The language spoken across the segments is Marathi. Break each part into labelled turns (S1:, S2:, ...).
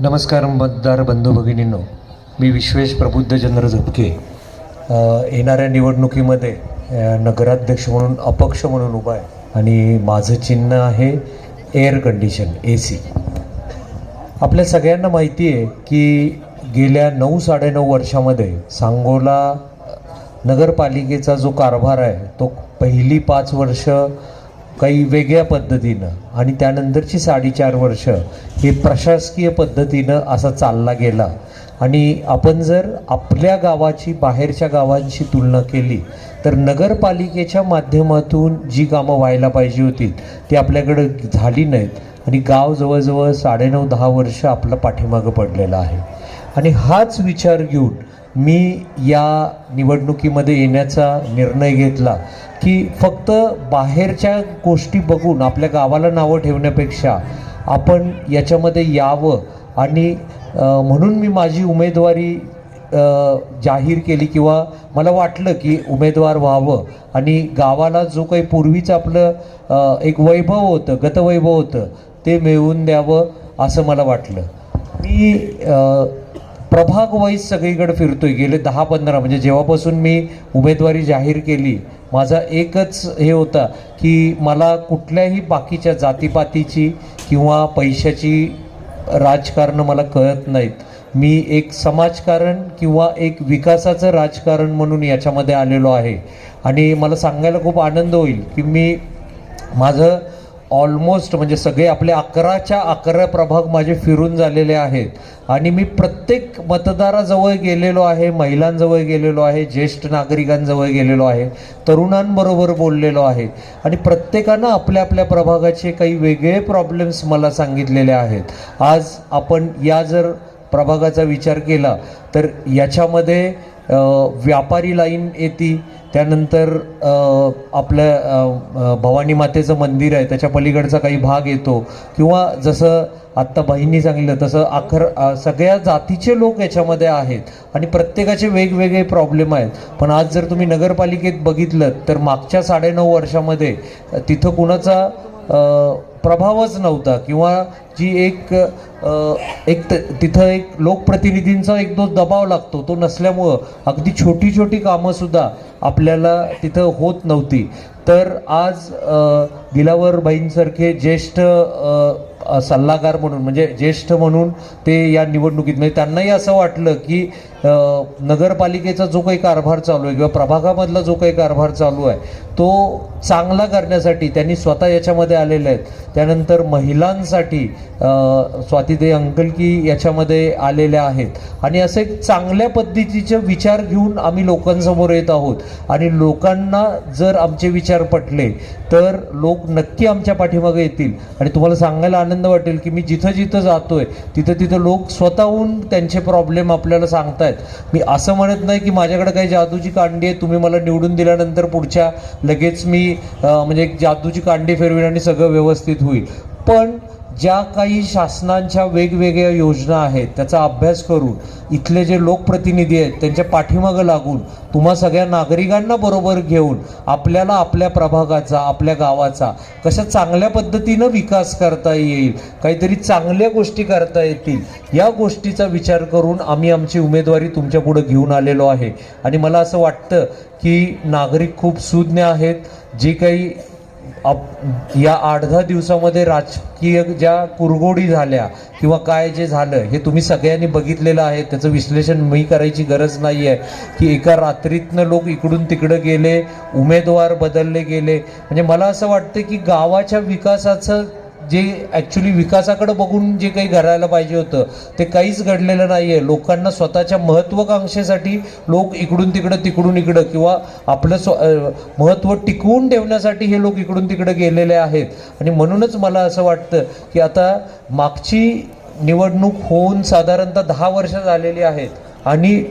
S1: नमस्कार मतदार बंधू भगिनींनो. मी विश्वेश प्रबुद्धचंद्र झपके. येणाऱ्या निवडणुकीमध्ये नगराध्यक्ष म्हणून अपक्ष म्हणून उभा आहे. आणि माझं चिन्ह आहे एअर कंडिशन ए सी आपल्या सगळ्यांना माहिती आहे की गेल्या नऊ साडेनऊ वर्षामध्ये सांगोला नगरपालिकेचा जो कारभार आहे तो पहिली पाच वर्ष काही वेगळ्या पद्धतीनं आणि त्यानंतरची साडेचार वर्ष हे प्रशासकीय पद्धतीनं असा चालला गेला. आणि आपण जर आपल्या गावाची बाहेरच्या गावांशी तुलना केली तर नगरपालिकेच्या माध्यमातून जी कामं व्हायला पाहिजे होती ती आपल्याकडं झाली नाहीत. आणि गाव जवळजवळ साडेनऊ दहा वर्ष आपलं पाठीमागं पडलेलं आहे. आणि हाच विचार घेऊन मी या निवडणुकीमध्ये येण्याचा निर्णय घेतला की फक्त बाहेरच्या गोष्टी बघून आपल्या गावाला नावं ठेवण्यापेक्षा आपण याच्यामध्ये यावं. आणि म्हणून मी माझी उमेदवारी जाहीर केली किंवा मला वाटलं की उमेदवार व्हावं. आणि गावाला जो काही पूर्वीचं आपलं एक वैभव होतं गतवैभव होतं ते मिळवून द्यावं असं मला वाटलं. मी प्रभाग वाईज सगळीकडे फिरतोय. गेले दहा पंधरा म्हणजे जेव्हापासून मी उमेदवारी जाहीर केली माझा एकच हे होता की मला कुठल्याही बाकीच्या जातीपातीची किंवा पैशाची राजकारण मला कळत नाहीत. मी एक समाजकारण किंवा एक विकासाचं राजकारण म्हणून याच्यामध्ये आलेलो आहे. आणि मला सांगायला खूप आनंद होईल की मी माझं ऑलमोस्ट म्हणजे सगळे आपले अकराच्या अकरा प्रभाग माझे फिरून झालेले आहेत. आणि मी प्रत्येक मतदाराजवळ गेलेलो आहे महिलांजवळ गेलेलो आहे ज्येष्ठ नागरिकांजवळ गेलेलो आहे तरुणांबरोबर बोललेलो आहे. आणि प्रत्येकानं आपल्या आपल्या प्रभागाचे काही वेगळे प्रॉब्लेम्स मला सांगितलेले आहेत. आज आपण या जर प्रभागाचा विचार केला तर याच्यामध्ये व्यापारी लाईन येते त्यानंतर आपलं भवानी मातेचं मंदिर आहे त्याच्या पलीकडचा काही भाग येतो. किंवा जसं आत्ता बहिणी सांगितलं तसं अखर सगळ्या जातीचे लोक याच्यामध्ये आहेत आणि प्रत्येकाचे वेगवेगळे प्रॉब्लेम आहेत. पण आज जर तुम्ही नगरपालिकेत बघितलं तर मागच्या साडेनऊ वर्षामध्ये तिथं कुणाचा प्रभावच नव्हता किंवा जी एक एक त- तिथं एक लोकप्रतिनिधींचा एक दो दबाव लागतो तो नसल्यामुळं अगदी छोटी छोटी कामंसुद्धा आपल्याला तिथं होत नव्हती. तर आज अ, दिलावर ज्येष्ठ सल्लागार म्हणून म्हणजे ज्येष्ठ म्हणून ते या निवडणुकीत म्हणजे त्यांनाही असं वाटलं की नगरपालिकेचा जो काही कारभार चालू आहे किंवा प्रभागामधला जो काही कारभार चालू आहे तो चांगला करण्यासाठी त्यांनी स्वतः याच्यामध्ये आलेले आहेत. त्यानंतर महिलांसाठी अ, अंकलकी याच्यामध्ये आलेल्या आहेत. आणि असे एक चांगल्या पद्धतीचे विचार घेऊन आम्ही लोकांसमोर येत आहोत. आणि लोकांना जर आमचे विचार पटले तर लोक नक्की आमच्या पाठीमागे येतील. आणि तुम्हाला सांगायला आनंद वाटेल की मी जिथं जिथं जातोय तिथं तिथं लोक स्वतःहून त्यांचे प्रॉब्लेम आपल्याला सांगतायत. मी असं म्हणत नाही की माझ्याकडे काही जादूची कांडी आहे तुम्ही मला निवडून दिल्यानंतर पुढच्या लगेच मी म्हणजे जादूची कांडी फिरवीन आणि सगळं व्यवस्थित होईल. पण ज्या काही शासनांच्या वेगवेगळ्या योजना आहेत त्याचा अभ्यास करून इथले जे लोकप्रतिनिधी आहेत त्यांच्या पाठीमागं लागून तुम्हा सगळ्या नागरिकांना बरोबर घेऊन आपल्याला आपल्या प्रभागाचा आपल्या गावाचा कशा चांगल्या पद्धतीनं विकास करता येईल काहीतरी चांगल्या गोष्टी करता येतील या गोष्टीचा विचार करून आम्ही आमची उमेदवारी तुमच्या पुढं घेऊन आलेलो आहे. आणि मला असं वाटतं की नागरिक खूप सुज्ञ आहेत जे काही या आठ दहा दिवसामध्ये राजकीय ज्या कुरगोडी झाल्या किंवा काय जे झालं हे तुम्ही सगळ्यांनी बघितलेलं आहे. त्याचं विश्लेषण मी करायची गरज नाही आहे की एका रात्रीतनं लोक इकडून तिकडं गेले उमेदवार बदलले गेले. म्हणजे मला असं वाटतं की गावाच्या विकासाचं जे ॲक्च्युली विकासाकडे बघून जे काही घडायला पाहिजे होतं ते काहीच घडलेलं नाही आहे लोकांना स्वतःच्या महत्त्वाकांक्षेसाठी लोक इकडून तिकडं तिकडून इकडं किंवा आपलं स्व महत्त्व टिकवून ठेवण्यासाठी हे लोक इकडून तिकडं गेलेले आहेत. आणि म्हणूनच मला असं वाटतं की आता मागची निवडणूक होऊन साधारणतः दहा वर्ष झालेली आहेत आणि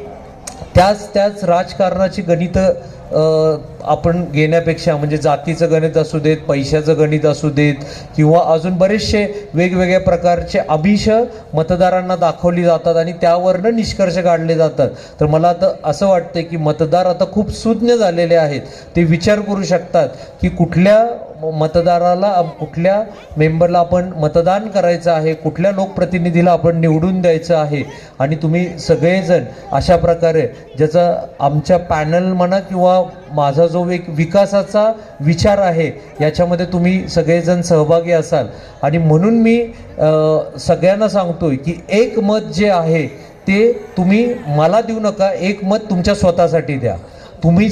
S1: त्याच त्याच राजकारणाची गणितं आपण घेण्यापेक्षा म्हणजे जातीचं गणित असू देत पैशाचं गणित असू देत किंवा अजून बरेचसे वेगवेगळ्या प्रकारचे अभिष मतदारांना दाखवली जातात आणि त्यावरनं निष्कर्ष काढले जातात. तर मला आता असं वाटतं की मतदार आता खूप सुज्ञ झालेले आहेत. ते विचार करू शकतात की कुठल्या मतदाराला कुठल्या मेंबरला आपण मतदान करायचं आहे कुठल्या लोकप्रतिनिधीला आपण निवडून द्यायचं आहे आणि तुम्ही सगळेजण अशा प्रकारे ज्याचा आमच्या पॅनल म्हणा किंवा माझा जो एक विकासाचा विचार आहे याच्यामध्ये तुम्ही सगळेजण सहभागी असाल. आणि म्हणून मी सगळ्यांना सगळ्यांना सांगतोय की एक मत जे आहे ते तुम्ही मला देऊ नका एक मत तुमच्या स्वतःसाठी द्या. तुम्ही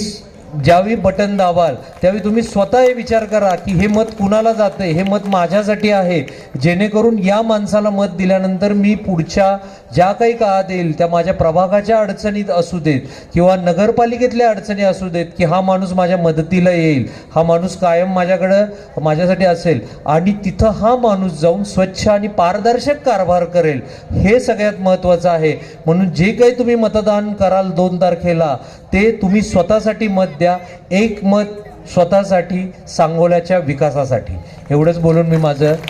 S1: ज्यावेळी बटन दाबाल त्यावेळी तुम्ही स्वतः हे विचार करा की हे मत कुणाला जातंय? हे मत माझ्यासाठी आहे. जेणेकरून या माणसाला मत दिल्यानंतर मी पुढच्या ज्या काही काळात येईल त्या माझ्या प्रभागाच्या अडचणीत असू देत किंवा नगरपालिकेतल्या अडचणी असू देत की हा माणूस माझ्या मदतीला येईल हा माणूस कायम माझ्याकडं माझ्यासाठी असेल आणि तिथं हा माणूस जाऊन स्वच्छ आणि पारदर्शक कारभार करेल हे सगळ्यात महत्त्वाचं आहे. म्हणून जे काही तुम्ही मतदान कराल दोन तारखेला ते तुम्ही स्वतःसाठी मत द्या. एक एकमत स्वतःसाठी सांगोल्याच्या विकासासाठी. एवढंच बोलून मी माझं